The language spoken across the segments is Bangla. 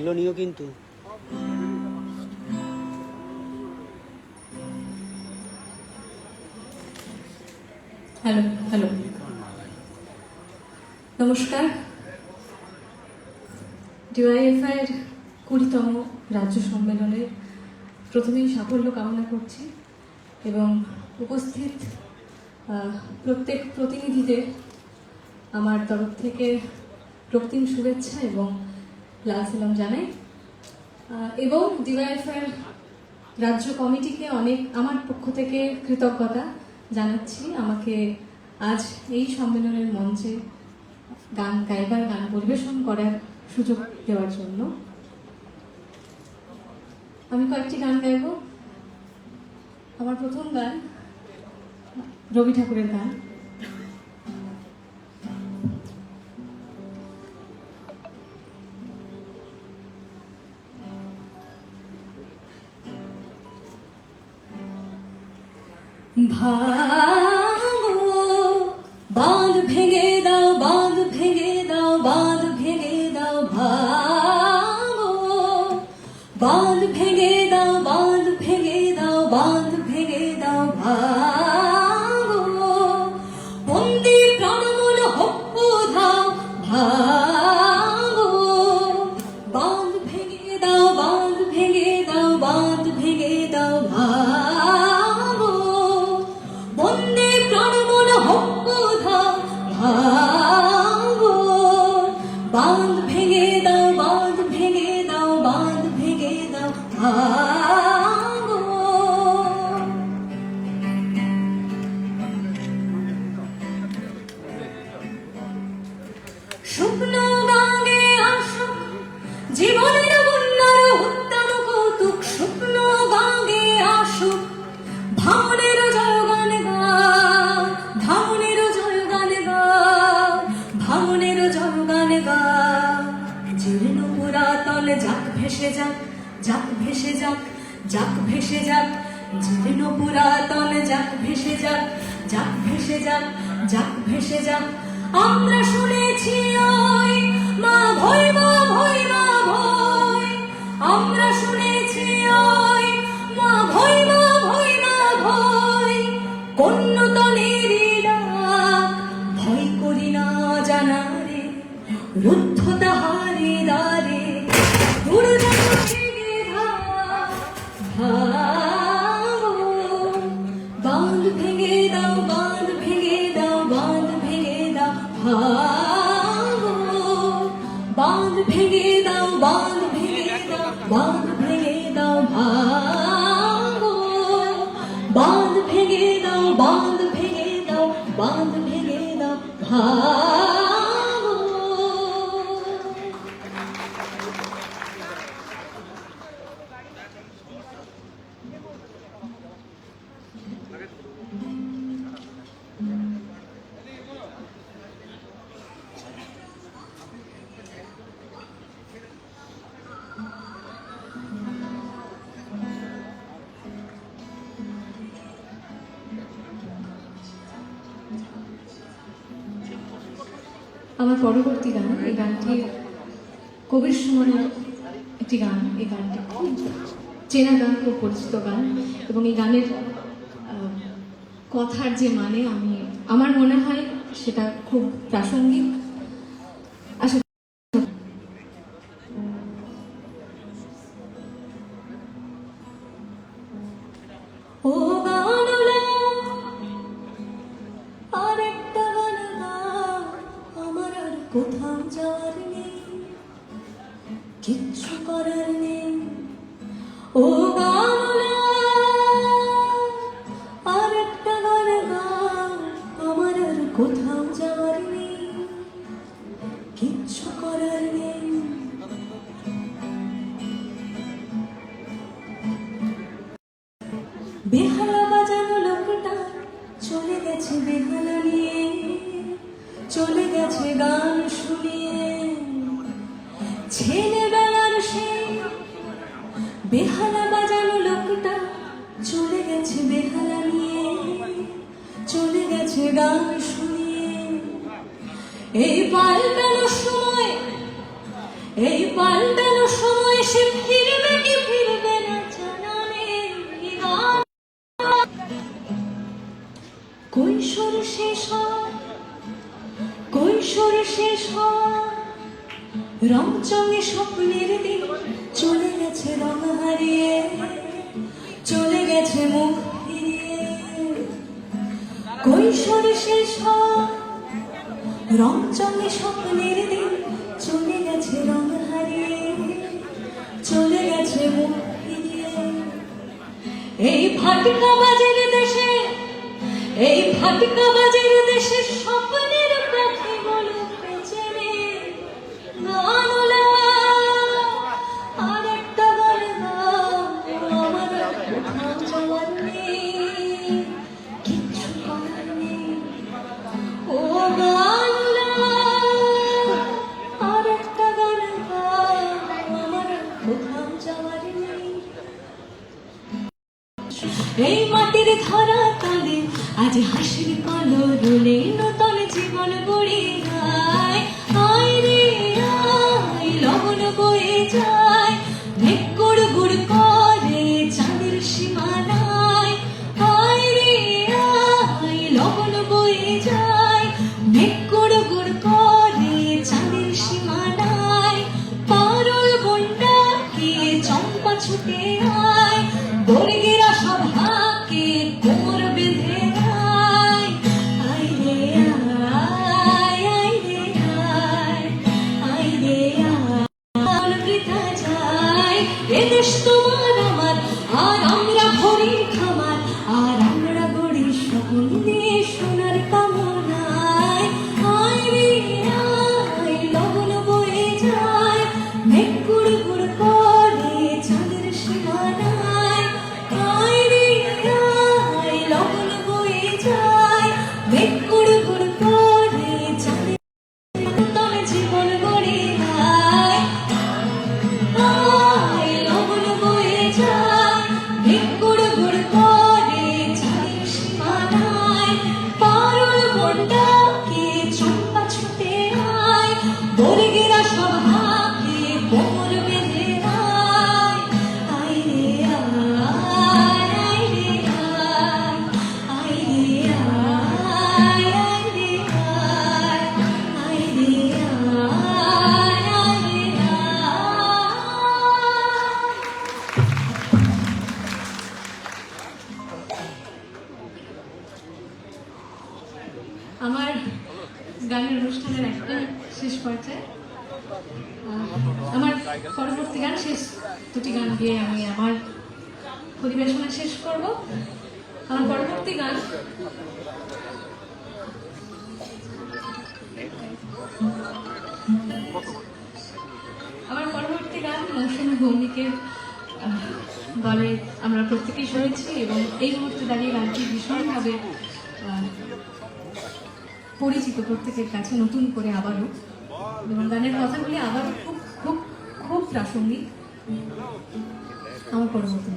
নিও কিন্তু। Hello hello. নমস্কার। ডিওয়াইএফআইয়ের কুড়িতম রাজ্য সম্মেলনের প্রথমেই সাফল্য কামনা করছি এবং উপস্থিত প্রত্যেক প্রতিনিধিদের আমার তরফ থেকে রক্তিম শুভেচ্ছা এবং লাল সালাম জানাই এবং ডিওয়াইএফআইয়ের রাজ্য কমিটিকে অনেক, আমার পক্ষ থেকে কৃতজ্ঞতা জানাচ্ছি। আমাকে আজ এই সম্মেলনের মঞ্চে গান, গাইবার, গান পরিবেশন করার সুযোগ দেওয়ার জন্য। আমি কয়েকটি গান গাইব। আমার প্রথম গান রবি ঠাকুরের গান। ভাঙো ভেসে যাক জীর্ণ পুরাতন যাক, ভেসে যাক যাক, ভেসে যাক যাক, ভেসে যাক। আমরা শুনেছি ওই মা ভয় মা ভয় মা ভয় আমরা শুনেছি ওই মা ভয় মা ভয় মা ভয় কন্যতনের ভয় করি না জানারে, রুদ্ধ তাহারে দ্বারে। Ah. আমার পরবর্তী গান, এই গানটি কবির সুমনের একটি গান, এই গানটি খুব চেনা গান, খুব পরিচিত গান এবং এই গানের কথার যে মানে আমি, আমার মনে হয় সেটা খুব প্রাসঙ্গিক। বেহালা বাজানো লোকটা চলে গেছে বেহালা নিয়ে, চলে গেছে গান শুনিয়ে। ছেলেবেলার সেই বেহালা বাজানো লোকটা চলে গেছে বেহালা নিয়ে, চলে গেছে গান শুনিয়ে। এই পাল্টানো কৈশোর শেষ কৈশোর শেষ রং চঙে স্বপ্নের দিন চলে গেছে রং হারিয়ে, চলে গেছে মুখ ফিরিয়ে। কৈশোর শেষ রং চঙে স্বপ্নের দিন চলে গেছে রং হারিয়ে, চলে গেছে মুখ ফিরিয়ে। এই ফাটকা বাজে এই ফাঁকা বাজারে দেশের সব ভৌমিকের দলে আমরা প্রত্যেকেই শুনেছি এবং এই মুহূর্তে দাঁড়িয়ে রাজ্যে ভীষণভাবে পরিচিত প্রত্যেকের কাছে নতুন করে আবারও। এবং গানের কথাগুলি আবার খুব খুব খুব প্রাসঙ্গিক। আমার পরবর্তী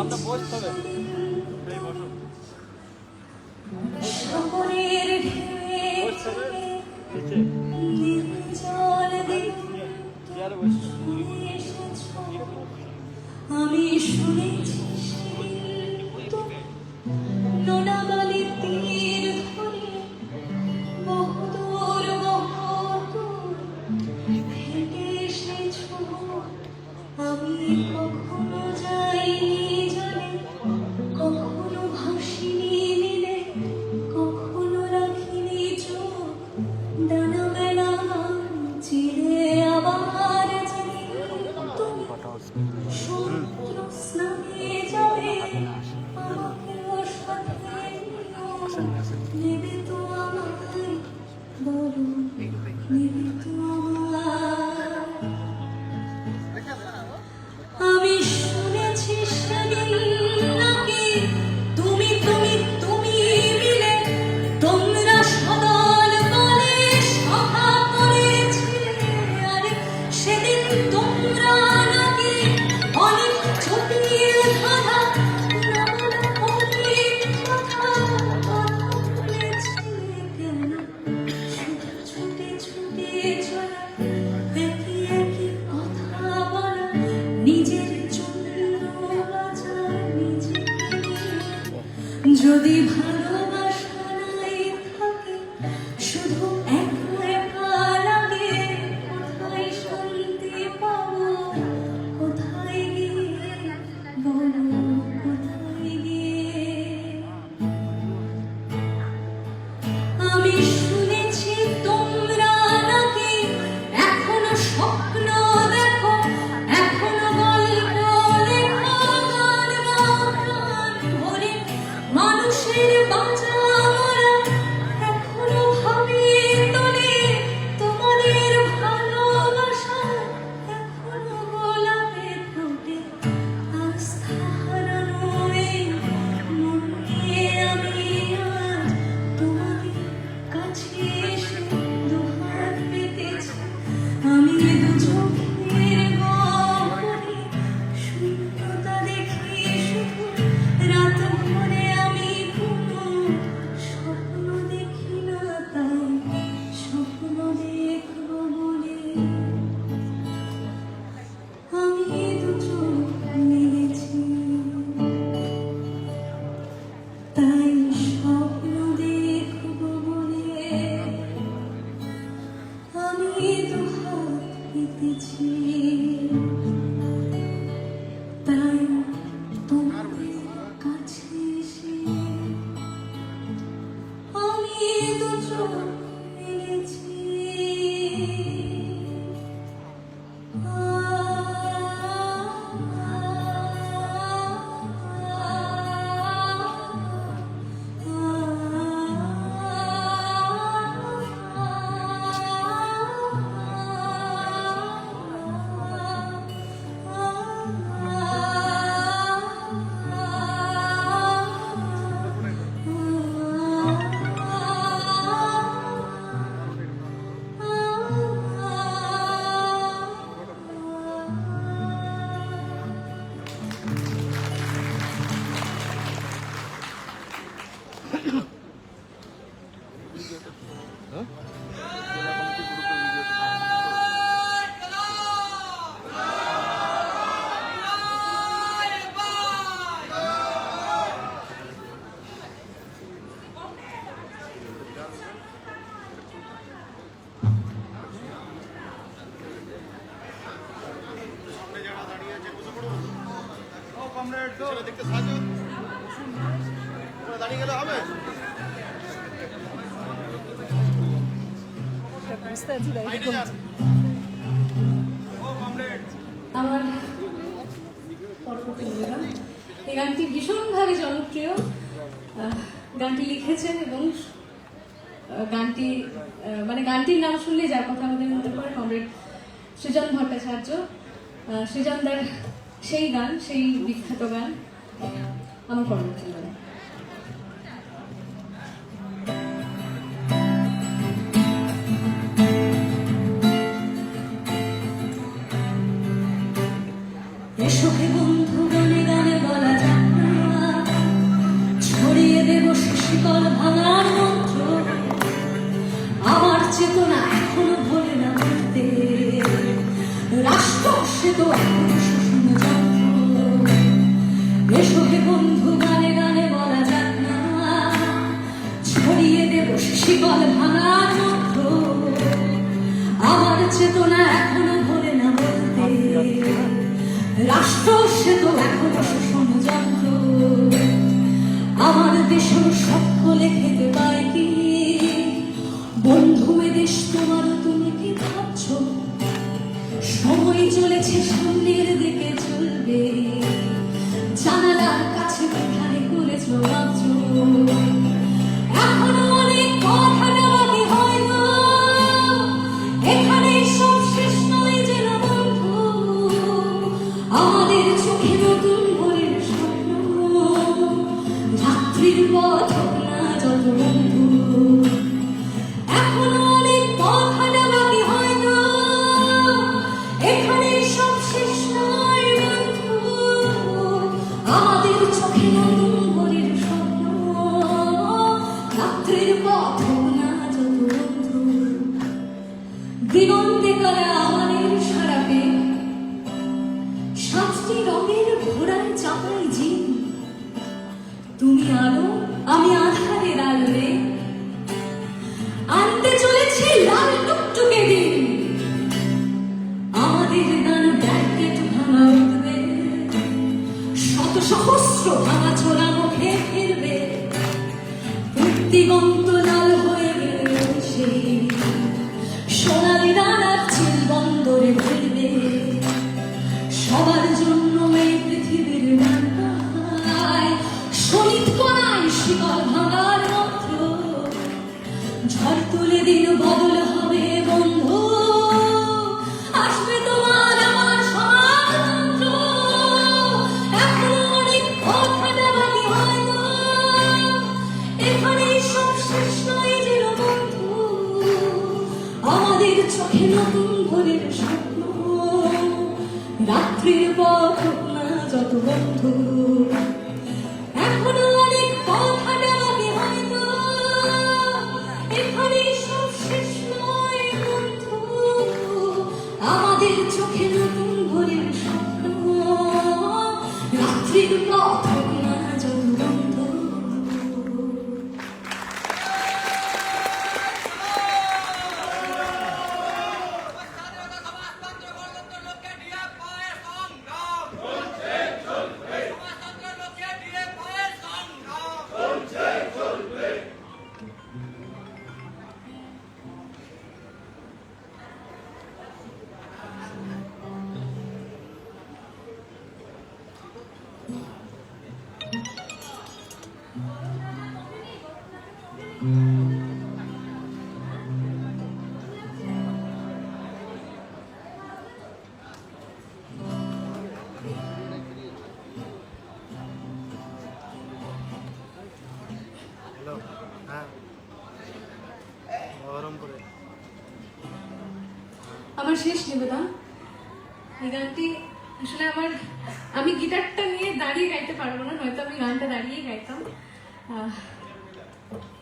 আমরা বসতে হবে আমি শুনেছি dulzura. আমার এই গানটি ভীষণভাবে জনপ্রিয়। গানটি লিখেছেন এবং গানটি মানে গানটির নাম শুনলে যার কথা আমাদের মনে পড়ে কমরেড সৃজন ভট্টাচার্য। সৃজনদার সেই গান সেই বিখ্যাত গান আমার পরবর্তী আমাদের সঙ্গে সকলে খেতে সহস্র ভাঙা ছোড়া মুখে ফেলবে চোখে নতুন ভোরের স্বপ্ন। রাত্রির পথ যত বন্ধু আমার শেষ নিবেদন। এই গানটি আসলে আমার আমি গিটারটা নিয়ে দাঁড়িয়ে গাইতে পারব না, নয়তো আমি গানটা দাঁড়িয়ে গাইতাম।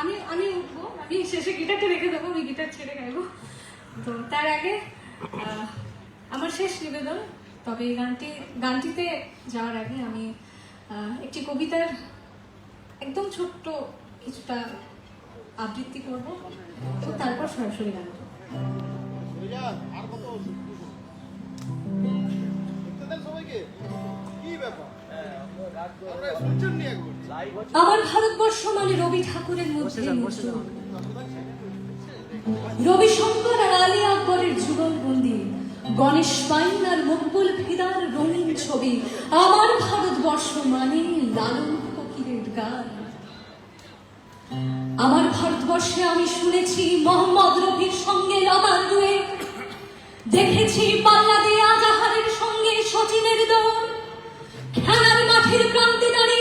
আমি আমি উঠবো, আমি শেষে গিটারটা রেখে দেবো, আমি গিটার ছেড়ে গাইবো। তো তার আগে আমার শেষ নিবেদন। তবে এই গানটি গানটিতে যাওয়ার আগে আমি একটি কবিতার একদম ছোট্ট কিছুটা আবৃত্তি করব এবং তারপর সরাসরি গান আমার ভারতবর্ষ মানে রবি ঠাকুরের মধ্যে রবি শঙ্কর আর আলী আকবরের যুগলবন্দি গণেশ পাইন আর মকবুল ফিদার রঙিন ছবি। আমার ভারতবর্ষ মানে লালন ফকিরের গান। ভারতবর্ষে আমি শুনেছি মোহাম্মদ রফির সঙ্গে লতার দুয়ে। দেখেছি পাল্লা দিয়ে আজাহারের সঙ্গে সচিনের দৌড় খেলার মাঠের ক্রান্তি দাঁড়িয়ে